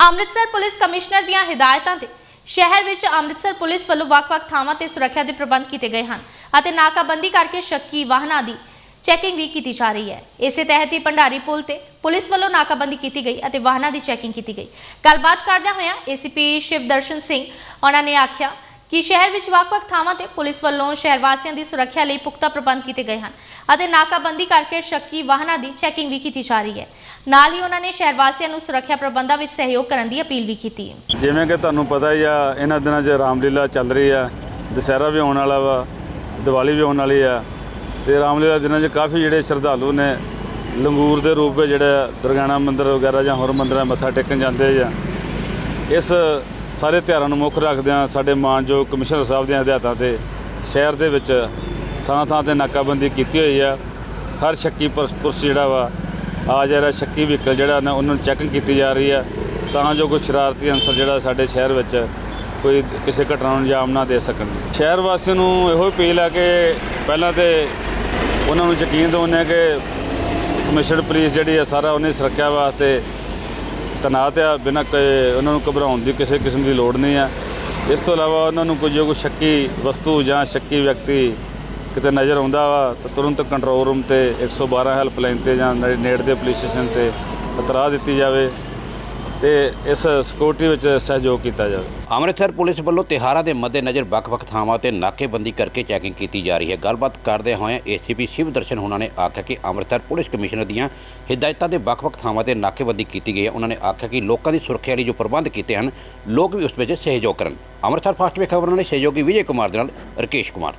Amritsar police commissioner ਦੀਆਂ ਹਦਾਇਤਾਂ ਤੇ ਸ਼ਹਿਰ ਵਿੱਚ ਅੰਮ੍ਰਿਤਸਰ ਪੁਲਿਸ ਵੱਲੋਂ ਵੱਖ-ਵੱਖ ਥਾਵਾਂ ਤੇ ਸੁਰੱਖਿਆ ਦੇ ਪ੍ਰਬੰਧ ਕੀਤੇ ਗਏ ਹਨ ਅਤੇ ਨਾਕਾਬੰਦੀ ਕਰਕੇ ਸ਼ੱਕੀ ਵਾਹਨਾਂ ਦੀ ਚੈਕਿੰਗ ਵੀ ਕੀਤੀ ਜਾ ਰਹੀ ਹੈ। ਇਸੇ ਤਹਿਤ ਹੀ ਭੰਡਾਰੀ ਪੁਲ ਤੇ ਪੁਲਿਸ ਵੱਲੋਂ ਨਾਕਾਬੰਦੀ ਕੀਤੀ ਗਈ ਅਤੇ ਵਾਹਨਾਂ ਦੀ ਚੈਕਿੰਗ ਕੀਤੀ ਗਈ। ਗੱਲਬਾਤ ਕਰਦਿਆਂ ਹੋਇਆਂ ਏਸੀਪੀ ਸ਼ਿਵਦਰਸ਼ਨ ਸਿੰਘ ਉਹਨਾਂ ਨੇ ਆਖਿਆ ਕਿ ਸ਼ਹਿਰ ਵਿੱਚ ਵੱਖ-ਵੱਖ ਥਾਵਾਂ ਤੇ ਪੁਲਿਸ ਵੱਲੋਂ ਸ਼ਹਿਰ ਵਾਸੀਆਂ ਦੀ ਸੁਰੱਖਿਆ ਲਈ ਪੁਖਤਾ ਪ੍ਰਬੰਧ ਕੀਤੇ ਗਏ ਹਨ ਅਤੇ ਨਾਕਾਬੰਦੀ ਕਰਕੇ ਸ਼ੱਕੀ ਵਾਹਨਾਂ ਦੀ ਚੈਕਿੰਗ ਵੀ ਕੀਤੀ ਜਾ ਰਹੀ ਹੈ। ਨਾਲ ਹੀ ਉਹਨਾਂ ਨੇ ਸ਼ਹਿਰ ਵਾਸੀਆਂ ਨੂੰ ਸੁਰੱਖਿਆ ਪ੍ਰਬੰਧਾਂ ਵਿੱਚ ਸਹਿਯੋਗ ਕਰਨ ਦੀ ਅਪੀਲ ਵੀ ਕੀਤੀ। ਹੈ ਜਿਵੇਂ ਕਿ ਤੁਹਾਨੂੰ ਪਤਾ ਹੀ ਆ, ਇਹਨਾਂ ਦਿਨਾਂ 'ਚ ਰਾਮਲੀਲਾ ਚੱਲ ਰਹੀ ਆ, ਦੁਸਹਿਰਾ ਵੀ ਆਉਣ ਵਾਲਾ ਵਾ, ਦੀਵਾਲੀ ਵੀ ਆਉਣ ਵਾਲੀ ਆ, ਤੇ ਰਾਮਲੀਲਾ ਦਿਨਾਂ 'ਚ ਕਾਫੀ ਜਿਹੜੇ ਸ਼ਰਧਾਲੂ ਨੇ, ਲੰਗੂਰ ਦੇ ਰੂਪ ਵਿੱਚ ਜਿਹੜੇ ਦੁਰਗਾਣਾ ਮੰਦਿਰ ਵਗੈਰਾ ਜਾਂ ਹੋਰ ਮੰਦਿਰਾਂ ਮੱਥਾ ਟੇਕਣ ਜਾਂਦੇ ਆ। ਇਸ ਸਾਰੇ ਤਿਉਹਾਰਾਂ ਨੂੰ ਮੁੱਖ ਰੱਖਦਿਆਂ ਸਾਡੇ ਮਾਨਯੋਗ ਕਮਿਸ਼ਨਰ ਸਾਹਿਬ ਦੀਆਂ ਹਦਾਇਤਾਂ ਤੇ ਸ਼ਹਿਰ ਦੇ ਵਿੱਚ ਥਾਂ ਥਾਂ ਤੇ ਨਾਕਾਬੰਦੀ ਕੀਤੀ ਹੋਈ ਆ। ਹਰ ਸ਼ੱਕੀ ਪੁਰਸ਼ ਪੁਰਸ਼ ਜਿਹੜਾ ਵਾ, ਆ ਜਿਹੜਾ ਸ਼ੱਕੀ ਵਹੀਕਲ ਜਿਹੜਾ ਨਾ, ਉਹਨਾਂ ਨੂੰ ਚੈਕਿੰਗ ਕੀਤੀ ਜਾ ਰਹੀ ਆ। ਤਾਂ ਜੋ ਕੋਈ ਸ਼ਰਾਰਤੀ ਅੰਸਰ ਜਿਹੜਾ ਸਾਡੇ ਸ਼ਹਿਰ ਵਿੱਚ ਕੋਈ ਕਿਸੇ ਘਟਨਾ ਨੂੰ ਅੰਜਾਮ ਨਾ ਦੇ ਸਕਣ। ਸ਼ਹਿਰ ਵਾਸੀਆਂ ਨੂੰ ਇਹੋ ਅਪੀਲ ਆ ਕਿ ਪਹਿਲਾਂ ਤੇ ਉਹਨਾਂ ਨੂੰ ਯਕੀਨ ਦਿਵਾਉਂਦੇ ਹਾਂ ਕਿ ਕਮਿਸ਼ਨਰ ਪੁਲਿਸ ਜਿਹੜੀ ਆ, ਸਾਰਾ ਉਹਨੇ ਸੁਰੱਖਿਆ ਵਾਸਤੇ ਤੈਨਾਤ ਆ, ਬਿਨਾਂ ਕੋਈ ਉਹਨਾਂ ਨੂੰ ਘਬਰਾਉਣ ਦੀ ਕਿਸੇ ਕਿਸਮ ਦੀ ਲੋੜ ਨਹੀਂ ਆ। ਇਸ ਤੋਂ ਇਲਾਵਾ ਉਹਨਾਂ ਨੂੰ ਕੋਈ ਜੋ ਕੋਈ ਸ਼ੱਕੀ ਵਸਤੂ ਜਾਂ ਸ਼ੱਕੀ ਵਿਅਕਤੀ ਕਿਤੇ ਨਜ਼ਰ ਆਉਂਦਾ ਵਾ, ਤਾਂ ਤੁਰੰਤ ਕੰਟਰੋਲ ਰੂਮ ਤੇ 112 ਹੈਲਪਲਾਈਨ ਤੇ ਜਾਂ ਨੇੜੇ ਨੇੜੇ ਦੇ ਪੁਲਿਸ ਸਟੇਸ਼ਨ ਤੇ ਇਤਲਾਹ ਦਿੱਤੀ ਜਾਵੇ। ਤੇ ਇਸ ਸਿਕਿਉਰਿਟੀ ਵਿੱਚ ਸਹਿਯੋਗ ਕੀਤਾ ਜਾਵੇ। ਅੰਮ੍ਰਿਤਸਰ ਪੁਲਿਸ ਵੱਲੋਂ ਤਿਹਾਰਾਂ ਦੇ ਮੱਦੇਨਜ਼ਰ ਵੱਖ-ਵੱਖ ਥਾਵਾਂ ਤੇ ਨਾਕੇਬੰਦੀ ਕਰਕੇ ਚੈਕਿੰਗ ਕੀਤੀ ਜਾ ਰਹੀ ਹੈ। ਗੱਲਬਾਤ ਕਰਦੇ ਹੋਏ ਏਸੀਪੀ ਸ਼ਿਵ ਦਰਸ਼ਨ ਹੋਣਾ ਨੇ ਆਖਿਆ ਕਿ ਅੰਮ੍ਰਿਤਸਰ ਪੁਲਿਸ ਕਮਿਸ਼ਨਰ ਦੀਆਂ ਹਦਾਇਤਾਂ ਦੇ ਵੱਖ-ਵੱਖ ਥਾਵਾਂ ਤੇ ਨਾਕੇਬੰਦੀ ਕੀਤੀ ਗਈ ਹੈ। ਉਹਨਾਂ ਨੇ ਆਖਿਆ ਕਿ ਲੋਕਾਂ ਦੀ ਸੁਰੱਖਿਆ ਲਈ ਜੋ ਪ੍ਰਬੰਧ ਕੀਤੇ ਹਨ, ਲੋਕ ਵੀ ਉਸ ਵਿੱਚ ਸਹਿਯੋਗ ਕਰਨ। ਅੰਮ੍ਰਿਤਸਰ ਫਾਸਟ ਵੇ ਖਬਰਾਂ ਲਈ ਸਹਿਯੋਗੀ ਵਿਜੇ ਕੁਮਾਰ ਦੇ ਨਾਲ ਰਕੇਸ਼ ਕੁਮਾਰ।